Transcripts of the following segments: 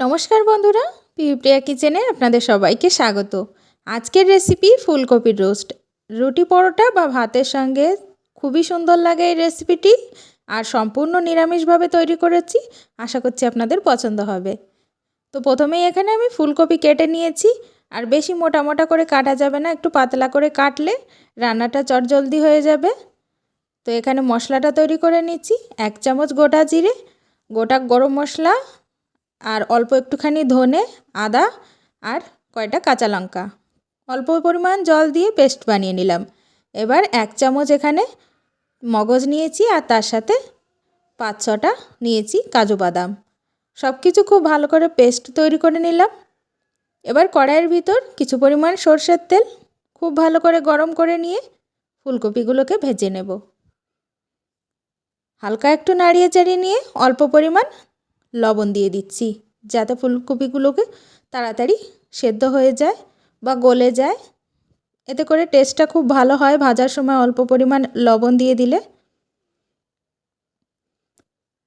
নমস্কার বন্ধুরা পিপ্রিয়া কিচেনে আপনাদের সবাইকে স্বাগত। আজকের রেসিপি ফুলকপির রোস্ট। রুটি পরোটা বা ভাতের সঙ্গে খুবই সুন্দর লাগে এই রেসিপিটি আর সম্পূর্ণ নিরামিষভাবে তৈরি করেছি। আশা করছি আপনাদের পছন্দ হবে। তো প্রথমেই এখানে আমি ফুলকপি কেটে নিয়েছি আর বেশি মোটা মোটা করে কাটা যাবে না, একটু পাতলা করে কাটলে রান্নাটা চটজলদি হয়ে যাবে। তো এখানে মশলাটা তৈরি করে নিচ্ছি, এক চামচ গোটা জিরে, গোটা গরম মশলা আর অল্প একটুখানি ধনে, আদা আর কয়টা কাঁচা লঙ্কা। অল্প পরিমাণ জল দিয়ে পেস্ট বানিয়ে নিলাম। এবার এক চামচ এখানে মগজ নিয়েছি আর তার সাথে পাঁচ ছটা নিয়েছি কাজু বাদাম। সব কিছু খুব ভালো করে পেস্ট তৈরি করে নিলাম। এবার কড়াইয়ের ভিতর কিছু পরিমাণ সর্ষের তেল খুব ভালো করে গরম করে নিয়ে ফুলকপিগুলোকে ভেজে নেব। হালকা একটু নাড়িয়ে চাড়িয়ে নিয়ে অল্প পরিমাণ লবণ দিয়ে দিচ্ছি, যাতে ফুলকপিগুলোকে তাড়াতাড়ি সেদ্ধ হয়ে যায় বা গলে যায়। এতে করে টেস্টটা খুব ভালো হয়। ভাজার সময় অল্প পরিমাণ লবণ দিয়ে দিলে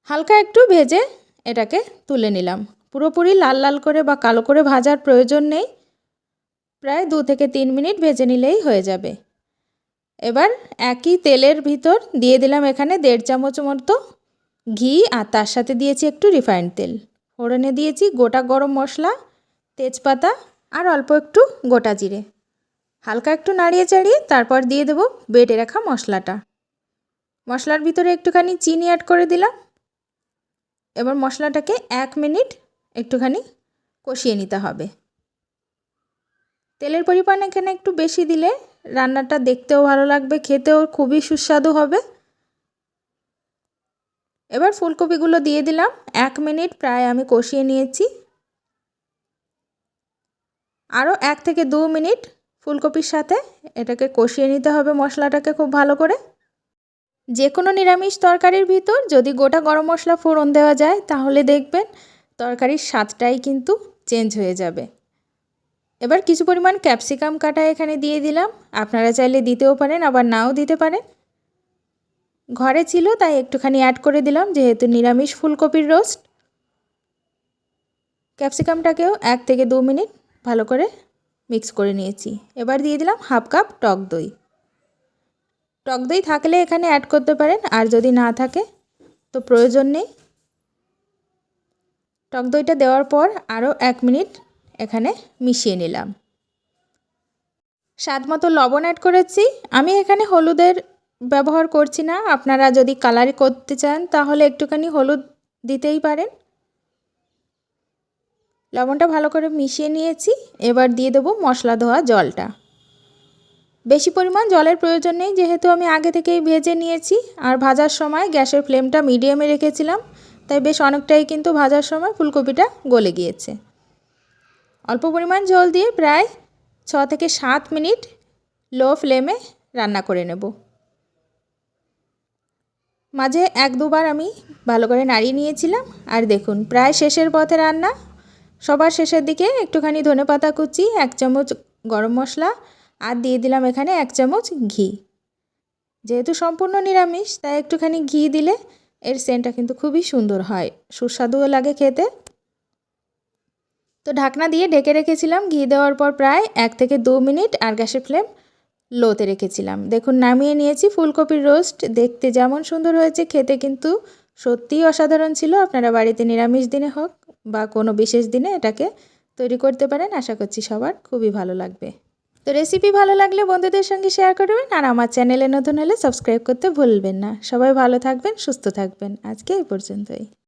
হালকা একটু ভেজে এটাকে তুলে নিলাম। পুরোপুরি লাল লাল করে বা কালো করে ভাজার প্রয়োজন নেই। প্রায় দু থেকে তিন মিনিট ভেজে নিলেই হয়ে যাবে। এবার একই তেলের ভিতর দিয়ে দিলাম এখানে দেড় চামচ মতো ঘি আর তার সাথে দিয়েছি একটু রিফাইন্ড তেল। ফোড়নে দিয়েছি গোটা গরম মশলা, তেজপাতা আর অল্প একটু গোটা জিরে। হালকা একটু নাড়িয়ে চাড়িয়ে তারপর দিয়ে দেবো বেটে রাখা মশলাটা। মশলার ভিতরে একটুখানি চিনি অ্যাড করে দিলাম। এবার মশলাটাকে এক মিনিট একটুখানি কষিয়ে নিতে হবে। তেলের পরিমাণ এখানে একটু বেশি দিলে রান্নাটা দেখতেও ভালো লাগবে, খেতেও খুবই সুস্বাদু হবে। এবার ফুলকপিগুলো দিয়ে দিলাম। এক মিনিট প্রায় আমি কষিয়ে নিয়েছি। আরও এক থেকে দু মিনিট ফুলকপির সাথে এটাকে কষিয়ে নিতে হবে মশলাটাকে খুব ভালো করে। যে কোনো নিরামিষ তরকারির ভিতর যদি গোটা গরম মশলা ফোড়ন দেওয়া যায়, তাহলে দেখবেন তরকারির স্বাদটাই কিন্তু চেঞ্জ হয়ে যাবে। এবার কিছু পরিমাণ ক্যাপসিকাম কাটা এখানে দিয়ে দিলাম। আপনারা চাইলে দিতেও পারেন, আবার নাও দিতে পারেন। ঘরে ছিল, তাই একটুখানি অ্যাড করে দিলাম, যেহেতু নিরামিষ ফুলকপির রোস্ট ক্যাপসিকামটাকেও এক থেকে দু মিনিট ভালো করে মিক্স করে নিয়েছি। এবার দিয়ে দিলাম হাফ কাপ টক দই। টক দই থাকলে এখানে অ্যাড করতে পারেন, আর যদি না থাকে, তো প্রয়োজন নেই। টক দইটা দেওয়ার পর আরও এক মিনিট এখানে মিশিয়ে নিলাম। স্বাদ মতো লবণ অ্যাড করেছি। আমি এখানে হলুদের ব্যবহার করছি না। আপনারা যদি কালার করতে চান, তাহলে একটুখানি হলুদ দিতেই পারেন। লবণটা ভালো করে মিশিয়ে নিয়েছি। এবার দিয়ে দেবো মশলা ধোয়া জলটা। বেশি পরিমাণ জলের প্রয়োজন নেই, যেহেতু আমি আগে থেকেই ভেজে নিয়েছি। আর ভাজার সময় গ্যাসের ফ্লেমটা মিডিয়ামে রেখেছিলাম। তাই বেশ অনেকটাই কিন্তু ভাজার সময় ফুলকপিটা গলে গিয়েছে। অল্প পরিমাণ জল দিয়ে প্রায় ছ থেকে সাত মিনিট লো ফ্লেমে রান্না করে নেব। মাঝে এক দুবার আমি ভালো করে নাড়িয়ে নিয়েছিলাম। আর দেখুন, প্রায় শেষের পথে রান্না। সবার শেষের দিকে একটুখানি ধনে পাতা কুচি, এক চামচ গরম মশলা আর দিয়ে দিলাম এখানে এক চামচ ঘি। যেহেতু সম্পূর্ণ নিরামিষ, তাই একটুখানি ঘি দিলে এর সেন্টটা কিন্তু খুবই সুন্দর হয়, সুস্বাদুও লাগে খেতে। তো ঢাকনা দিয়ে ঢেকে রেখেছিলাম। ঘি দেওয়ার পর প্রায় এক থেকে দু মিনিট আর গ্যাসের ফ্লেম লোতে রেখেছিলাম। দেখুন, নামিয়ে নিয়েছি ফুলকপির রোস্ট। দেখতে যেমন সুন্দর হয়েছে, খেতে কিন্তু সত্যিই অসাধারণ ছিল। আপনারা বাড়িতে নিরামিষ দিনে হোক বা কোনো বিশেষ দিনে এটাকে তৈরি করতে পারেন। আশা করছি সবার খুবই ভালো লাগবে। তো রেসিপি ভালো লাগলে বন্ধুদের সঙ্গে শেয়ার করবেন আর আমার চ্যানেলে নতুন হলে সাবস্ক্রাইব করতে ভুলবেন না। সবাই ভালো থাকবেন, সুস্থ থাকবেন। আজকে এই পর্যন্তই।